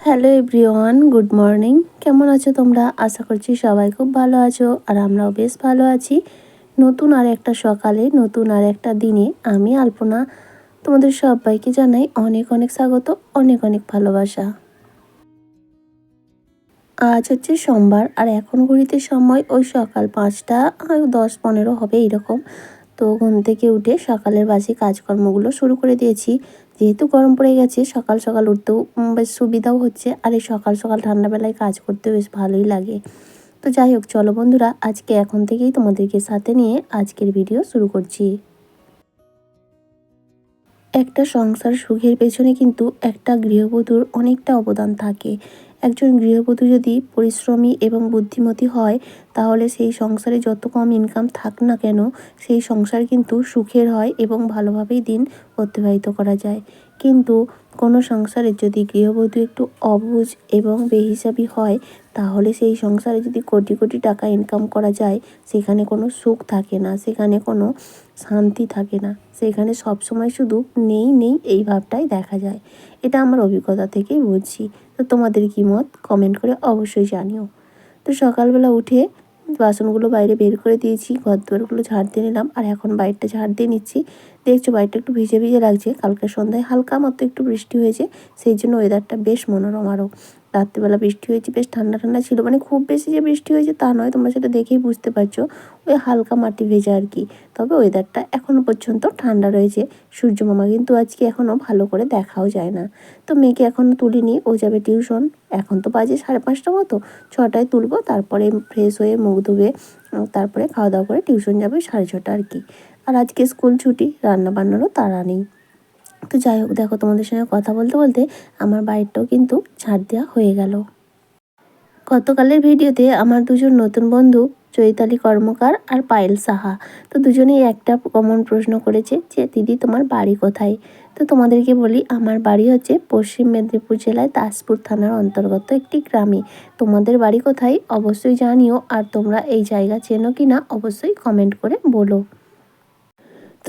Hello everyone, good morning. কেমন আছো তোমরা? আশা করছি সবাই খুব ভালো আছো আর আমরাও বেশ ভালো আছি। নতুন আর একটা সকালে, নতুন আর একটা দিনে আমি আলপনা। তোমাদের সবাইকে জানাই অনেক অনেক স্বাগত, অনেক অনেক ভালোবাসা। আজ হচ্ছে সোমবার আর এখন ঘড়িতে সময় ওই সকাল পাঁচটা দশ পনেরো হবে এরকম। তো ঘুম থেকে উঠে সকালের বাসি কাজকর্মগুলো শুরু করে দিয়েছি। যেহেতু গরম পড়ে গেছে, সকাল সকাল উঠতেও বেশ সুবিধাও হচ্ছে। আর এই সকাল সকাল ঠান্ডাবেলায় কাজ করতেও বেশ ভালোই লাগে। তো যাই হোক, চলো বন্ধুরা, আজকে এখন থেকেই তোমাদেরকে সাথে নিয়ে আজকের ভিডিও শুরু করছি। একটা সংসার সুখের পেছনে কিন্তু একটা গৃহবধূর অনেকটা অবদান থাকে। একজন গৃহবধূ যদি পরিশ্রমী এবং বুদ্ধিমতী হয়, তাহলে সেই সংসারে যত কম ইনকাম থাক না কেন, সেই সংসার কিন্তু সুখের হয় এবং ভালোভাবেই দিন অতিবাহিত করা যায়। কিন্তু কোনো সংসারে যদি গৃহবধূ একটু অবুঝ এবং বেহিসাবি হয়, তাহলে সেই সংসারে যদি কোটি কোটি টাকা ইনকাম করা যায়, সেখানে কোনো সুখ থাকে না, সেখানে কোনো শান্তি থাকে না। সেখানে সবসময় শুধু নেই নেই এই ভাবটাই দেখা যায়। এটা আমার অভিজ্ঞতা থেকেই বুঝছি। তো তোমাদের কী মত? কমেন্ট করে অবশ্যই জানিও। তো সকালবেলা উঠে বাসনগুলো বাইরে বের করে দিয়েছি ঘর দুয়ারগুলো ঝাড় দিয়ে নিলাম, আর এখন বাইরটা ঝাড় দিয়ে নিচ্ছি। দেখছ বাইরটা একটু ভিজে ভিজে লাগছে, কালকে সন্ধ্যায় হালকা মতো একটু বৃষ্টি হয়েছে, সেই জন্য ওয়েদারটা বেশ মনোরম আরও। রাত্রিবেলা বৃষ্টি হয়েছে, বেশ ঠান্ডা ঠান্ডা ছিল মানে খুব বেশি যে বৃষ্টি হয়েছে তা নয়, তোমরা সেটা দেখেই বুঝতে পারছ। ওই হালকা মাটি ভেজা আর কি। তবে ওয়েদারটা এখনও পর্যন্ত ঠান্ডা রয়েছে। সূর্য মামা কিন্তু আজকে এখনও ভালো করে দেখাও যায় না। তো মেয়েকে এখনও তুলিনি, ও যাবে টিউশন এখন তো বাজে সাড়ে পাঁচটা মতো। ছটায় তুলবো, তারপরে ফ্রেশ হয়ে মুখ ধুবে তারপরে খাওয়া দাওয়া করে টিউশন যাবে সাড়ে ছটা আর কি। আর আজকে স্কুল ছুটি রান্না বান্নারও তাড়া নেই। তো যাই হোক, দেখো তোমাদের সঙ্গে কথা বলতে বলতে আমার বাড়িটাও কিন্তু ছাড় দেওয়া হয়ে গেল। গতকালের ভিডিওতে আমার দুজন নতুন বন্ধু চৈতালি কর্মকার আর পায়েল সাহা, তো দুজনেই একটা কমন প্রশ্ন করেছে যে, দিদি, তোমার বাড়ি কোথায়? তো তোমাদেরকে বলি, আমার বাড়ি হচ্ছে পশ্চিম মেদিনীপুর জেলায় তাজপুর থানার অন্তর্গত একটি গ্রামে। তোমাদের বাড়ি কোথায়? অবশ্যই জানিও, আর তোমরা এই জায়গা চেনো কি না অবশ্যই কমেন্ট করে বলো।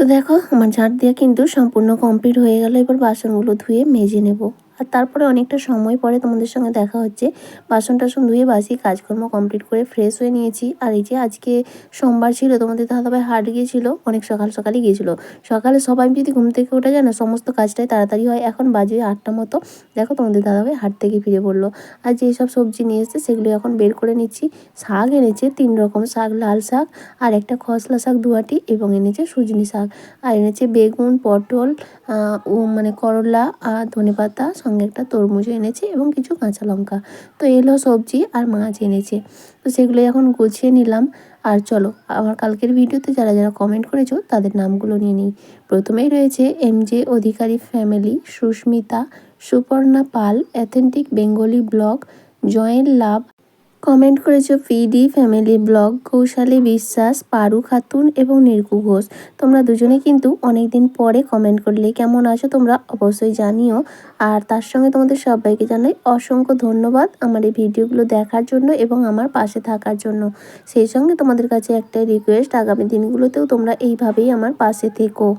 তো দেখো, আমার ঝাড় দিয়ে কিন্তু সম্পূর্ণ কমপ্লিট হয়ে গেল। এবার বাসনগুলো ধুয়ে মেজে নেব। আর তারপরে অনেকটা সময় পরে তোমাদের সঙ্গে দেখা হচ্ছে। বাসন টাসন ধুয়ে বাসি, কাজকর্ম কমপ্লিট করে ফ্রেশ হয়ে নিয়েছি। আর এই যে আজকে সোমবার ছিল, তোমাদের দাদাভাই হাট গিয়েছিল, অনেক সকাল সকালই গিয়েছিল। সকালে সবাই যদি ঘুম থেকে ওঠা যায় না, সমস্ত কাজটাই তাড়াতাড়ি হয়। এখন বাজে আটটা মতো। দেখো তোমাদের দাদাভাই হাট থেকে ফিরে পড়ল। আর যেসব সবজি নিয়ে এসছে, সেগুলো এখন বের করে নিচ্ছি। শাক এনেছে, তিন রকম শাক, লাল শাক আর একটা খসলা শাক দুয়াটি এবং এনেছে সুজনি শাক। আর এনেছে বেগুন, পটল মানে করলা আর ধনে পাতা সঙ্গে একটা তরমুজ এনেছে এবং কিছু কাঁচা লঙ্কা। তো এলো সবজি আর মাছ এনেছে। তো সেগুলো এখন গুছিয়ে নিলাম। আর চলো, আমার কালকের ভিডিওতে যারা যারা কমেন্ট করেছ তাদের নামগুলো নিয়ে নিই। প্রথমেই রয়েছে M J Adhikari family Susmita, Suparna Pal authentic Bengali blog join love comment করেছ PD, family blog, Kaushali Biswas, Paru Khatun এবং নির্কু ঘোষ। তোমরা দুজনে কিন্তু অনেক দিন পরে কমেন্ট করলে কেমন আছো তোমরা অবশ্যই জানিও। আর তার সঙ্গে তোমাদের সবাইকে জানাই অসংখ্য ধন্যবাদ আমার এই ভিডিওগুলো দেখার জন্য এবং আমার পাশে থাকার জন্য। সেই সঙ্গে তোমাদের কাছে একটাই রিকোয়েস্ট আগামী দিনগুলোতেও তোমরা এইভাবেই আমার পাশে থেকো।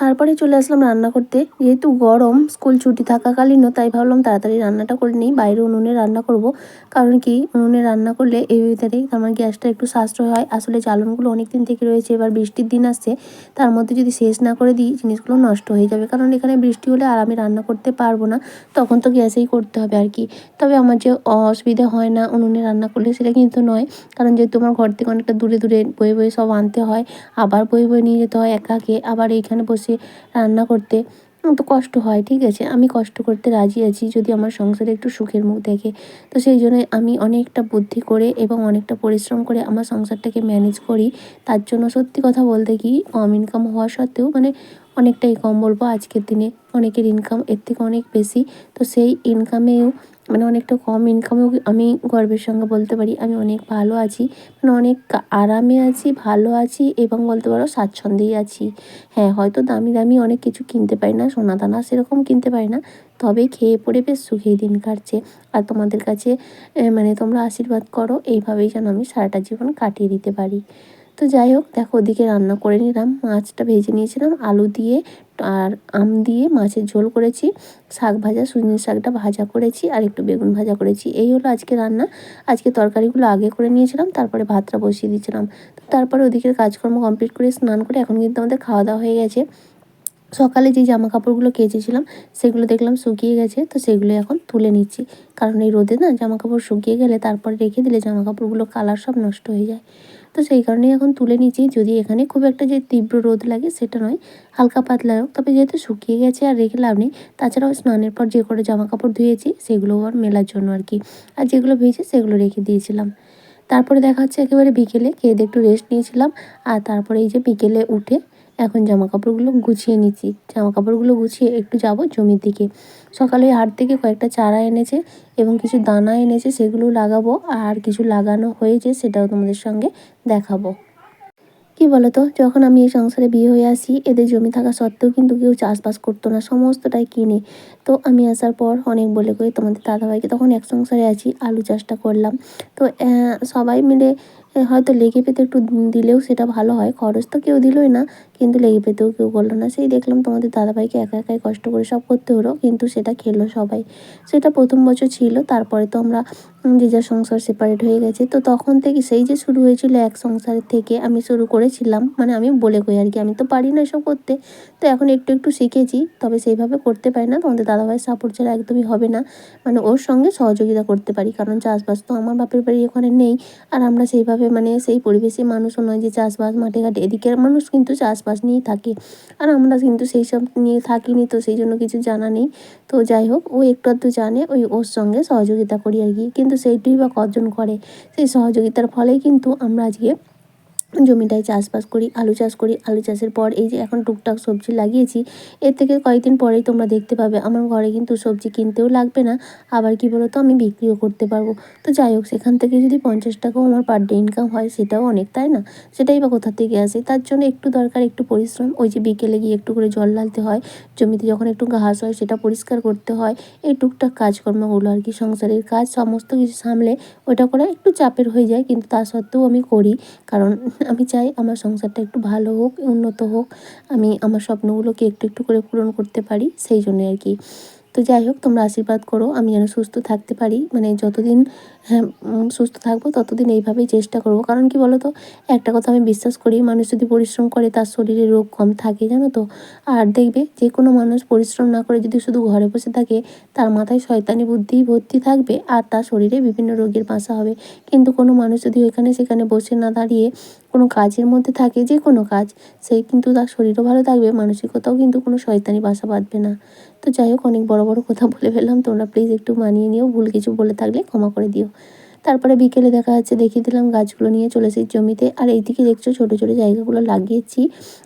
তারপরে চলে আসলাম রান্না করতে। যেহেতু গরম, স্কুল ছুটি থাকাকালীনও, তাই ভাবলাম তাড়াতাড়ি রান্নাটা করে নিই। বাইরে উনুনে রান্না করব। কারণ কি, উনুনে রান্না করলে এই ওয়েদারে আমার গ্যাসটা একটু সাশ্রয় হয়। আসলে জ্বালনগুলো অনেক দিন থেকে রয়েছে, এবার বৃষ্টির দিন আসছে। তার মধ্যে যদি শেষ না করে দিই, জিনিসগুলো নষ্ট হয়ে যাবে। কারণ এখানে বৃষ্টি হলে আর আমি রান্না করতে পারব না। তখন তো গ্যাসেই করতে হবে আর কি। তবে আমার যে অসুবিধা হয় না উনুনে রান্না করলে, সেটা কিন্তু নয়। কারণ যেহেতু আমার ঘর থেকে অনেকটা দূরে দূরে বয়ে বয়ে সব আনতে হয়, আবার বয়ে বয়ে নিয়ে যেতে হয় একাকে। আবার এইখানে বসে বসে রান্না করতে তো কষ্ট হয়, ঠিক আছে? আমি কষ্ট করতে রাজি আছি যদি আমার সংসারে একটু সুখের মুখ দেখে। তো সেই জন্য আমি অনেকটা বুদ্ধি করে এবং অনেকটা পরিশ্রম করে আমার সংসারটাকে ম্যানেজ করি। তার জন্য সত্যি কথা বলতে কি, কম ইনকাম হওয়া সত্ত্বেও মানে অনেকটাই কম বলব আজকের দিনে। অনেকের ইনকাম এর থেকে অনেক বেশি। তো সেই ইনকামেও মানে অনেকটা কম ইনকামেও আমি গর্বের সঙ্গে বলতে পারি, আমি অনেক ভালো আছি মানে অনেক আরামে আছি, ভালো আছি এবং বলতে পারো স্বাচ্ছন্দ্যেই আছি। হ্যাঁ হয়তো দামি দামি অনেক কিছু কিনতে পারি না, সোনা দানা সেরকম কিনতে পারি না, তবে খেয়ে পড়ে বেশ সুখেই দিন কাটছে। আর তোমাদের কাছে মানে তোমরা আশীর্বাদ করো, এইভাবেই যেন আমি সারাটা জীবন কাটিয়ে দিতে পারি। তো যাই হোক, দেখো ওদিকে রান্না করে নিলাম, মাছটা ভেজে নিয়েছিলাম, আলু দিয়ে আর আম দিয়ে মাছের ঝোল করেছি, শাক ভাজা, সুজনি শাকটা ভাজা করেছি আর একটু বেগুন ভাজা করেছি। এই হলো আজকে রান্না। আজকে তরকারিগুলো আগে করে নিয়েছিলাম, তারপরে ভাতটা বসিয়ে দিয়েছিলাম। তো তারপরে ওদিকের কাজকর্ম কমপ্লিট করে স্নান করে এখন কিন্তু আমাদের খাওয়া দাওয়া হয়ে গেছে। সকালে যে জামা কাপড়গুলো কেচেছিলাম, সেগুলো দেখলাম শুকিয়ে গেছে, তো সেগুলো এখন তুলে নিচ্ছি। কারণ এই রোদে না জামা কাপড় শুকিয়ে গেলে তারপর রেখে দিলে জামা কাপড়গুলো কালার সব নষ্ট হয়ে যায়। তো সেই কারণেই এখন তুলে নিচ্ছি। যদি এখানে খুব একটা যে তীব্র রোদ লাগে সেটা নয়, হালকা পাতলা হোক, তবে যেহেতু শুকিয়ে গেছে আর রেখে লাভ নেই তাছাড়াও স্নানের পর যে করে জামা কাপড় ধুয়েছি, সেগুলো আর মেলার জন্য আর কি। আর যেগুলো ভেজে সেগুলো রেখে দিয়েছিলাম। তারপরে দেখা হচ্ছে একেবারে বিকেলে, খেয়ে একটু রেস্ট নিয়েছিলাম। আর তারপরে এই যে বিকেলে উঠে এখন জামা কাপড়গুলো গুছিয়ে নিচ্ছি। জামা কাপড়গুলো গুছিয়ে একটু যাব জমির দিকে। সকালে হাট থেকে কয়েকটা চারা এনেছে এবং কিছু দানা এনেছে, সেগুলো লাগাবো। আর কিছু লাগানো হয়েছে, সেটাও তোমাদের সঙ্গে দেখাবো। কি বলতো, যখন আমি এই সংসারে বিয়ে হয়ে আসি, এদের জমি থাকা সত্ত্বেও কিন্তু কেউ চাষবাস করতো না, সমস্তটাই কিনে। তো আমি আসার পর অনেক বলে কই, তোমাদের দাদাভাইকে তখন এক সংসারে আছি, আলু চাষটা করলাম। তো সবাই মিলে হয়তো লেগে পেতে একটু দিলেও সেটা ভালো হয়। খরচ তো কেউ দিলই না, কিন্তু লেগে পেতেও কেউ করল না। সেই দেখলাম তোমাদের দাদাভাইকে একা একাই কষ্ট করে সব করতে হলো, কিন্তু সেটা খেলো সবাই। সেটা প্রথম বছর ছিল, তারপরে তো আমরা যে যার সংসার সেপারেট হয়ে গেছে। তো তখন থেকে সেই যে শুরু হয়েছিল এক সংসারের থেকে আমি শুরু করেছিলাম মানে আমি বলে কই আর কি, আমি তো পারি না এসব করতে। তো এখন একটু একটু শিখেছি, তবে সেইভাবে করতে পারি না। তোমাদের দাদাভাইয়ের সাপোর্ট ছাড়া একদমই হবে না। মানে ওর সঙ্গে সহযোগিতা করতে পারি, কারণ চাষবাস তো আমার বাপের বাড়ি ওখানে নেই, আর আমরা সেইভাবে মানে সেই পরিবেশে মানুষও নয় যে চাষবাস মাঠে ঘাটে। এদিকের মানুষ কিন্তু চাষবাস নিয়েই থাকে। আর আমরা কিন্তু সেই সব নিয়ে থাকিনি তো, সেই জন্য কিছু জানা নেই। তো যাই হোক, ও একটু আধটু জানে, ওই ওর সঙ্গে সহযোগিতা করি আর কি। কিন্তু সেইটুই বা কজন করে, সেই সহযোগিতার ফলেই কিন্তু আমরা আজকে জমিটায় চাষবাস করি, আলু চাষ করি। আলু চাষের পর এই যে এখন টুকটাক সবজি লাগিয়েছি, এর থেকে কয়েকদিন পরেই তোমরা দেখতে পাবে, আমার ঘরে কিন্তু সবজি কিনতেও লাগবে না। আবার কি বলো তো আমি বিক্রিও করতে পারব। তো যাই হোক, সেখান থেকে যদি পঞ্চাশ টাকাও আমার পার ডে ইনকাম হয়, সেটাও অনেক, তাই না? সেটাই বা কোথা থেকে আসে? তার জন্য একটু দরকার, একটু পরিশ্রম। ওই যে বিকেলে গিয়ে একটু করে জল ঢালতে হয়। জমিতে যখন একটু ঘাস হয়, সেটা পরিষ্কার করতে হয়। এই টুকটাক কাজকর্মগুলো আর কি, সংসারের কাজ, সমস্ত কিছু সামলে ওটা করা একটু চাপের হয়ে যায়। কিন্তু তা সত্ত্বেও আমি করি। কারণ আমি চাই আমার সংসারটা একটু ভালো হোক, উন্নত হোক। আমি আমার স্বপ্নগুলোকে একটু একটু করে পূরণ করতে পারি, সেই জন্যে আর কি। তো যাই হোক, তোমরা আশীর্বাদ করো, আমি যেন সুস্থ থাকতে পারি। মানে যতদিন হ্যাঁ সুস্থ থাকব, ততদিন এইভাবেই চেষ্টা করব। কারণ কি বলো তো একটা কথা আমি বিশ্বাস করি, মানুষ যদি পরিশ্রম করে, তার শরীরে রোগ কম থাকে, জানো তো। আর দেখবে, যে কোনো মানুষ পরিশ্রম না করে যদি শুধু ঘরে বসে থাকে, তার মাথায় শয়তানি বুদ্ধি ভর্তি থাকবে আর তার শরীরে বিভিন্ন রোগের বাসা হবে। কিন্তু কোনো মানুষ যদি ওইখানে সেখানে বসে না দাঁড়িয়ে কোনো কাজের মধ্যে থাকে, যে কোনো কাজ সেই কিন্তু তার শরীরও ভালো থাকবে, মানসিকতাও কিন্তু কোনো শয়তানি বাসা বাঁধবে না। তো যাই হোক, অনেক বড় বড় কথা বলে ফেললাম, তোমরা প্লিজ একটু মানিয়ে নিও, ভুল কিছু বলে থাকলে ক্ষমা করে দিও। তারপরে বিকেলে দেখা যাচ্ছে দেখিয়ে দিলাম গাছগুলো নিয়ে চলে এসেছি জমিতে। আর এইদিকে দেখছ ছোটো ছোটো জায়গাগুলো লাগিয়েছি।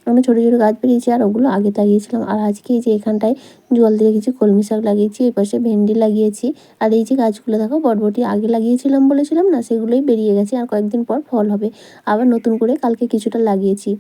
আমরা ছোটো ছোটো গাছ বেরিয়েছি আর ওগুলো আগে লাগিয়েছিলাম। আর আজকে এই যে এখানটায় জল দিয়ে রেখেছি কলমি শাক লাগিয়েছি, এই পাশে ভেন্ডি লাগিয়েছি। আর এই যে গাছগুলো দেখো, বটবটি আগে লাগিয়েছিলাম বলেছিলাম না, সেগুলোই বেরিয়ে গেছে। আর কয়েকদিন পর ফল হবে। আবার নতুন করে কালকে কিছুটা লাগিয়েছি।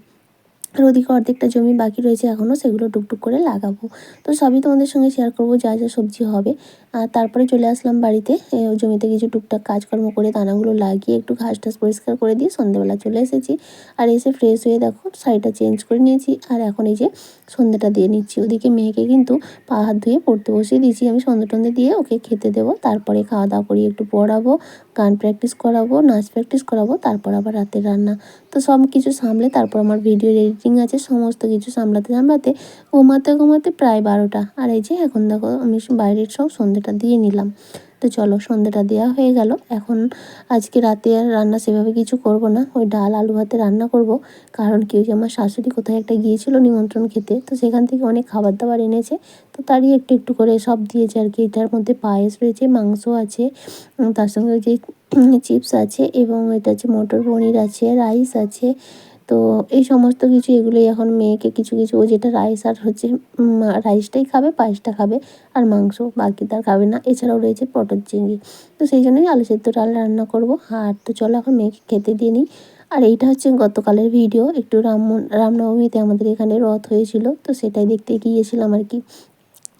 আর ওদিকে অর্ধেকটা জমি বাকি রয়েছে এখনও, সেগুলো টুকটুক করে লাগাবো। তো সবই তোমাদের সঙ্গে শেয়ার করব যা যা সবজি হবে। আর তারপরে চলে আসলাম বাড়িতে জমিতে কিছু টুকটাক কাজকর্ম করে দানাগুলো লাগিয়ে একটু ঘাস টাস পরিষ্কার করে দিয়ে সন্ধ্যেবেলা চলে এসেছি। আর এসে ফ্রেশ হয়ে দেখো শাড়িটা চেঞ্জ করে নিয়েছি। আর এখন এই যে সন্ধ্যেটা দিয়ে নিচ্ছি। ওদিকে মেয়েকে কিন্তু পা হাত ধুয়ে পড়তে বসিয়ে দিয়েছি। আমি সন্ধ্যে টন্ধে দিয়ে ওকে খেতে দেবো। তারপরে খাওয়া দাওয়া করি একটু পড়াবো, গান প্র্যাকটিস করাবো, নাচ প্র্যাকটিস করাবো, তারপর আবার রাতের রান্না। তো সব কিছু সামলে তারপর আমার ভিডিও এডিটিং আছে, সমস্ত কিছু সামলাতে সামলাতে ঘুমাতে ঘুমাতে প্রায় বারোটা। আর এই যে এখন দেখো আমি বাইরের সব সন্ধ্যেটা দিয়ে নিলাম। তো চলো সন্ধ্যেটা দেওয়া হয়ে গেল। এখন আজকে রাতে আর রান্না সেভাবে কিছু করব না। ওই ডাল, আলু ভাতে রান্না করব। কারণ কি যে আমার শাশুড়ি কোথায় একটা গিয়েছিল নিমন্ত্রণ খেতে, তো সেখান থেকে অনেক খাবার দাবার এনেছে। তো তারই একটু একটু করে সব দিয়েছে আর কি। এটার মধ্যে পায়েস রয়েছে, মাংস আছে তার সঙ্গে ওই যে চিপস আছে এবং এটা হচ্ছে মটর পনির আছে, রাইস আছে। তো এই সমস্ত কিছু এগুলোই এখন মেয়েকে কিছু কিছু, ও যেটা রাইস আর হচ্ছে রাইসটাই খাবে, পায়েসটা খাবে আর মাংস বাকি তার খাবে না। এছাড়াও রয়েছে পটল চিংড়ি। তো সেই জন্যই আলু সেদ্ধ ডাল রান্না করব। আর তো চলো এখন মেয়েকে খেতে দিয়ে নিই। আর এইটা হচ্ছে গতকালের ভিডিও। একটু রাম রামনবমীতে আমাদের এখানে রথ হয়েছিল, তো সেটাই দেখতে গিয়েছিলাম আর কি।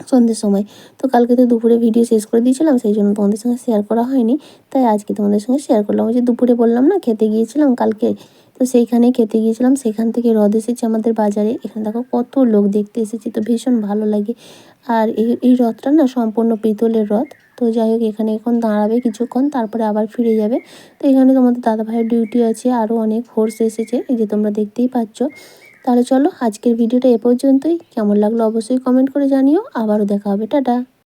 সন্ধ্যের সময়। তো কালকে তো দুপুরে ভিডিও শেষ করে দিয়েছিলাম, সেই জন্য তোমাদের সঙ্গে শেয়ার করা হয়নি। তাই আজকে তোমাদের সঙ্গে শেয়ার করলাম। ওই যে দুপুরে বললাম না, খেতে গিয়েছিলাম কালকে। তো সেইখানে খেতে গিয়েছিলাম, সেখান থেকে হ্রদ এসেছে আমাদের বাজারে। এখানে দেখো কত লোক দেখতে এসেছে, তো ভীষণ ভালো লাগে। আর এই এই হ্রদটা না সম্পূর্ণ পিতলের হ্রদ তো যাই হোক, এখানে এখন দাঁড়াবে কিছুক্ষণ, তারপরে আবার ফিরে যাবে। তো এখানে তোমাদের দাদা ভাইয়ের ডিউটি আছে আরও অনেক ফোর্স এসেছে, এই যে তোমরা দেখতেই পাচ্ছ। তাহলে চলো আজকের ভিডিওটা এ পর্যন্তই। কেমন লাগল অবশ্যই কমেন্ট করে জানিও। আবারও দেখা হবে। টাটা।